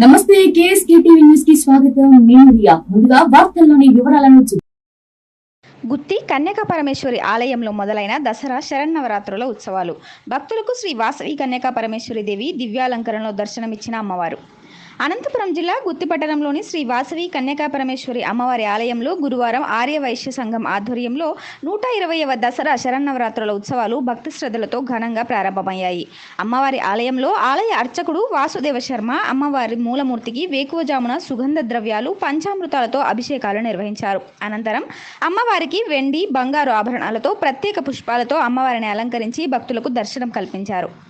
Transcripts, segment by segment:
నమస్తే KSK TV న్యూస్కి స్వాగతం. నేను రియా. ముందుగా వార్తల్లోని వివరాలను చూ- గుత్తి కన్యక పరమేశ్వరి ఆలయంలో మొదలైన దసరా శరన్నవరాత్రుల ఉత్సవాలు. భక్తులకు శ్రీ వాసవి కన్యకా పరమేశ్వరి దేవి దివ్యాలంకరణలో దర్శనమిచ్చిన అమ్మవారు. అనంతపురం జిల్లా గుత్తిపట్టణంలోని శ్రీ వాసవి కన్యకా పరమేశ్వరి అమ్మవారి ఆలయంలో గురువారం ఆర్య వైశ్య సంఘం ఆధ్వర్యంలో నూట ఇరవైవ దసరా శరన్నవరాత్రుల ఉత్సవాలు భక్తి శ్రద్ధలతో ఘనంగా ప్రారంభమయ్యాయి. అమ్మవారి ఆలయంలో ఆలయ అర్చకుడు వాసుదేవ శర్మ అమ్మవారి మూలమూర్తికి వేకువజామున సుగంధ ద్రవ్యాలు పంచామృతాలతో అభిషేకాలు నిర్వహించారు. అనంతరం అమ్మవారికి వెండి బంగారు ఆభరణాలతో ప్రత్యేక పుష్పాలతో అమ్మవారిని అలంకరించి భక్తులకు దర్శనం కల్పించారు.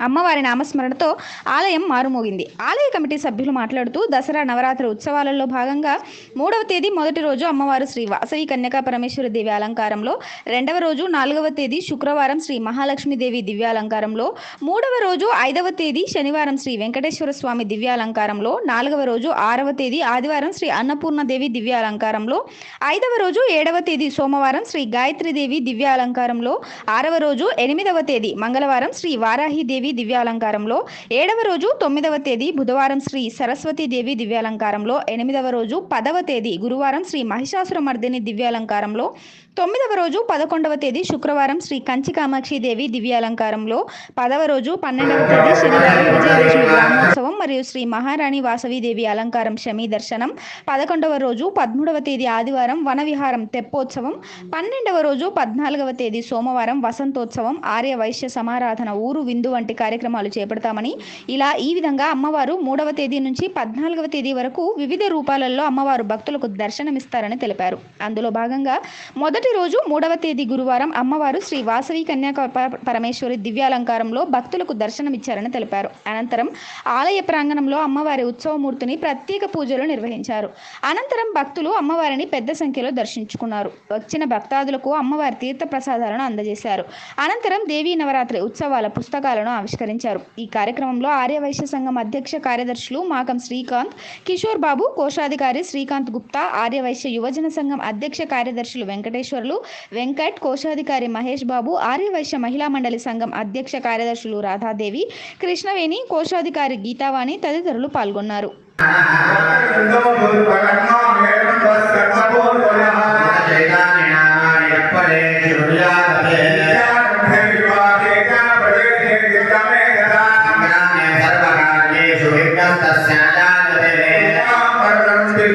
అమ్మవారి నామస్మరణతో ఆలయం మారుమోగింది. ఆలయ కమిటీ సభ్యులు మాట్లాడుతూ దసరా నవరాత్రి ఉత్సవాలలో భాగంగా మూడవ తేదీ మొదటి రోజు అమ్మవారు శ్రీ వాసవి కన్యకా పరమేశ్వరి దేవి అలంకారంలో రెండవ రోజు నాలుగవ తేదీ శుక్రవారం శ్రీ మహాలక్ష్మీదేవి దివ్యాలంకారంలో మూడవ రోజు ఐదవ తేదీ శనివారం శ్రీ వెంకటేశ్వర స్వామి దివ్యాలంకారంలో నాలుగవ రోజు ఆరవ తేదీ ఆదివారం శ్రీ అన్నపూర్ణదేవి దివ్యాలంకారంలో ఐదవ రోజు ఏడవ తేదీ సోమవారం శ్రీ గాయత్రీదేవి దివ్యాలంకారంలో ఆరవ రోజు ఎనిమిదవ తేదీ మంగళవారం శ్రీ వారాహిదేవి దివ్యాలంకారంలో ఏడవ రోజు తొమ్మిదవ తేదీ బుధవారం శ్రీ సరస్వతీదేవి దివ్యాలంకారంలో ఎనిమిదవ రోజు పదవ తేదీ గురువారం శ్రీ మహిషాసురమర్దిని దివ్యాలంకారంలో తొమ్మిదవ రోజు పదకొండవ తేదీ శుక్రవారం శ్రీ కంచి కామాక్షి దేవి దివ్యాలంకారంలో పదవ రోజు పన్నెండవ తేదీ శనివారం విజయదశమి గ్రామోత్సవం మరియు శ్రీ మహారాణి వాసవి దేవి అలంకారం శమీ దర్శనం. పదకొండవ రోజు పదమూడవ తేదీ ఆదివారం వనవిహారం తెప్పోత్సవం. పన్నెండవ రోజు పద్నాలుగవ తేదీ సోమవారం వసంతోత్సవం. ఆర్య వైశ్య సమారాధన ఊరు విందు వంటి కార్యక్రమాలు చేపడతామని ఇలా ఈ విధంగా అమ్మవారు మూడవ తేదీ నుంచి పద్నాలుగవ తేదీ వరకు వివిధ రూపాలలో అమ్మవారు భక్తులకు దర్శనమిస్తారని తెలిపారు. అందులో భాగంగా మొదటి రోజు మూడవ తేదీ గురువారం అమ్మవారు శ్రీ వాసవి కన్యాక పరమేశ్వరి దివ్యాలంకారంలో భక్తులకు దర్శనమిచ్చారని తెలిపారు. అనంతరం ఆలయ ప్రాంగణంలో అమ్మవారి ఉత్సవమూర్తిని ప్రత్యేక పూజలు నిర్వహించారు. అనంతరం భక్తులు అమ్మవారిని పెద్ద సంఖ్యలో దర్శించుకున్నారు. వచ్చిన భక్తాదులకు అమ్మవారి తీర్థ ప్రసాదాలను అందజేశారు. అనంతరం దేవీ నవరాత్రి ఉత్సవాల పుస్తకాలను ఆవిష్కరించారు. ఈ కార్యక్రమంలో ఆర్యవైశ్య సంఘం అధ్యక్ష కార్యదర్శులు మాకం శ్రీకాంత్ కిషోర్ బాబు కోశాధికారి శ్రీకాంత్ గుప్తా ఆర్యవైశ్య యువజన సంఘం అధ్యక్ష కార్యదర్శులు వెంకటేశ్వర్లు వెంకట్ కోశాధికారి మహేష్ బాబు ఆర్యవైశ్య మహిళా మండలి సంఘం అధ్యక్ష కార్యదర్శులు రాధాదేవి కృష్ణవేణి కోశాధికారి గీతావాణి తదితరులు పాల్గొన్నారు.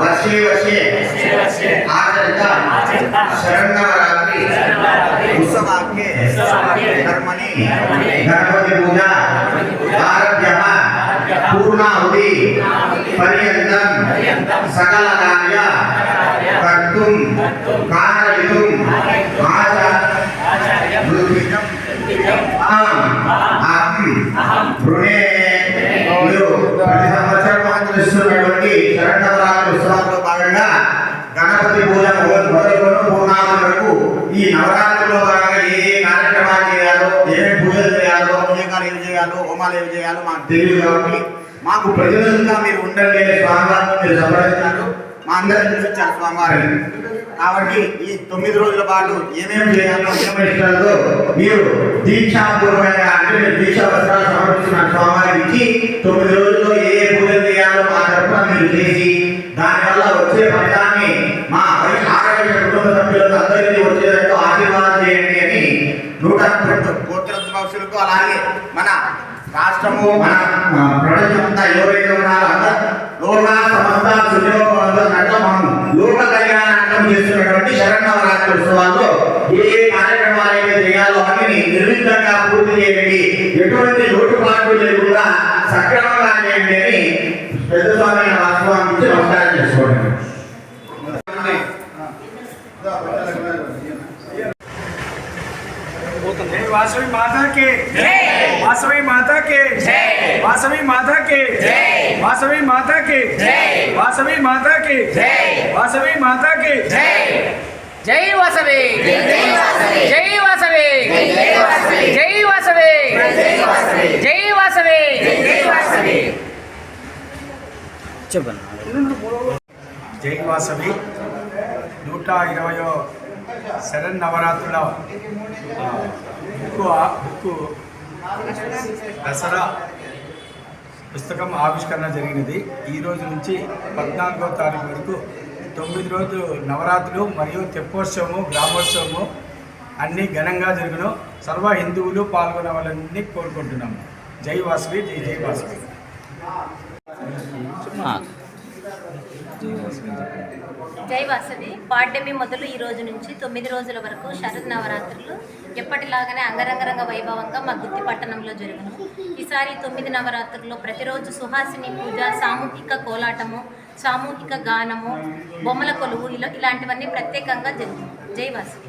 వర్షే వర్షే ఆచరిత శరణవరాత్రి ఉత్సవాఖ్యే కర్మణి గణపతి పూజ ఆరభ్య పూర్ణాహుతి పర్యంతం సకల కార్య కర్తుం కారయితుం చేస్తున్నటువంటి శరణవరాత్రి ఉత్సవాల్లో భాగంగా గణపతి పూజ మొదలుకొని పూర్ణాలు వరకు ఈ నవరాత్రిలో భాగంగా ఏ ఏ కార్యక్రమాలు చేయాలో ఏమేమి పూజలు చేయాలో అభిషేకాలు ఏమి చేయాలో హోమాలు ఏమి చేయాలో మాకు తెలియదు కాబట్టి మాకు ప్రతిరోజుగా మీరు ఉండండి స్వామివారిని మీరు సంప్రదించారు. మా అందరికీ చూపించారు స్వామివారిని. కాబట్టి ఈ తొమ్మిది రోజుల పాటు ఏమేమి చేయాలో నిర్వహిస్తారో మీరు దీక్షాపూర్వకంగా అంటే మీరు దీక్షా వస్త్రాలు సమర్పిస్తున్న స్వామివారికి ఇచ్చి తొమ్మిది రోజుల్లో ఏ ఏ పూజలు చేయాలో మా తరఫున మీరు చేసి దానివల్ల వచ్చే ఫలితాన్ని మా వై- ఆరోగ్య కుటుంబ సభ్యులకు అందరికీ వచ్చేటట్టు ఆశీర్వాదం చేయండి అని నూట కోట్ల భవిష్యులకు అలాగే మన రాష్ట్రము మన ఆ, ప్రపంచం అంతా ఎవరైతే ఉన్నారో అందరూ లోక సమస్త సుయోగంతో మనం లోక కళ్యాణాంతం చేస్తున్నటువంటి శరణవరాత్రి ఉత్సవాల్లో ఏ ఏ కార్యక్రమాలు అయితే చేయాలో అన్ని పూర్తి చేయండి ఎటువంటి లోటుపాట్లు లేకుండా సక్రమంగా చేయండి అని పెద్ద స్వామి వాస్తవానికి నమస్కారం చేసుకోండి. वासवी माता के वासवी माता के वासवी माता के वासवी माता के वासवी माता के वासवी माता के జై వాసవి జై వాసవి జై వాసవి జై వాసవి జై వాసవి జై వాసవి నూట ఇరవయో శరణ్ ఎక్కువ ఆ, బుక్కు. దసరా పుస్తకం ఆవిష్కరణ జరిగినది. ఈ రోజు నుంచి పద్నాలుగో తారీఖు వరకు తొమ్మిది రోజులు నవరాత్రులు మరియు తెప్పోత్సవము గ్రామోత్సవము అన్నీ ఘనంగా జరుగును. సర్వ హిందువులు పాల్గొనవాలని కోరుకుంటున్నాము జై వాసవి జై జై వాసవి. జై వాసవి. పాడ్యమి మొదలు ఈ రోజు నుంచి తొమ్మిది రోజుల వరకు శరద్ నవరాత్రులు ఎప్పటిలాగానే అంగరంగరంగ వైభవంగా మా గుత్తి పట్టణంలో జరుగును. ఈసారి తొమ్మిది నవరాత్రుల్లో ప్రతిరోజు సుహాసిని పూజ సామూహిక కోలాటము సామూహిక గానము బొమ్మల కొలువు ఇలా ఇలాంటివన్నీ ప్రత్యేకంగా జరుగుతుంది జై వాసవి.